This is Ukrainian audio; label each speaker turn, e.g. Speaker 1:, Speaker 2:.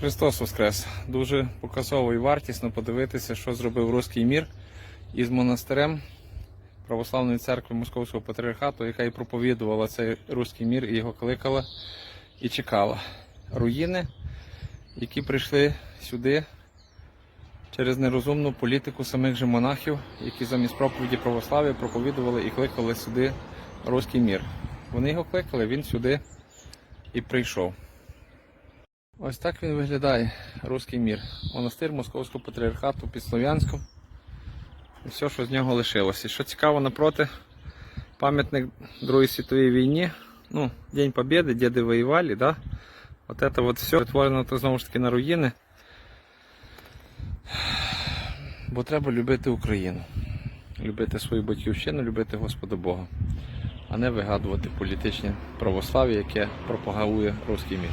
Speaker 1: Христос Воскрес! Дуже показово і вартісно подивитися, що зробив Руський мір із монастирем Православної церкви Московського патріархату, яка і проповідувала цей Руський мір і його кликала і чекала. Руїни, які прийшли сюди через нерозумну політику самих же монахів, які замість проповіді православ'я проповідували і кликали сюди Руський мір. Вони його кликали, він сюди і прийшов. Ось так він виглядає, Руський мір. Монастир Московського патріархату під Слов'янськом. І все, що з нього лишилося. Що цікаво, напроти пам'ятник Другої світовій війні. Ну, День Побєди, діди воювали, да? От це от все перетворено то знову ж таки на руїни. Бо треба любити Україну. Любити свою батьківщину, любити Господа Бога, а не вигадувати політичне православ'я, яке пропагує руський мір.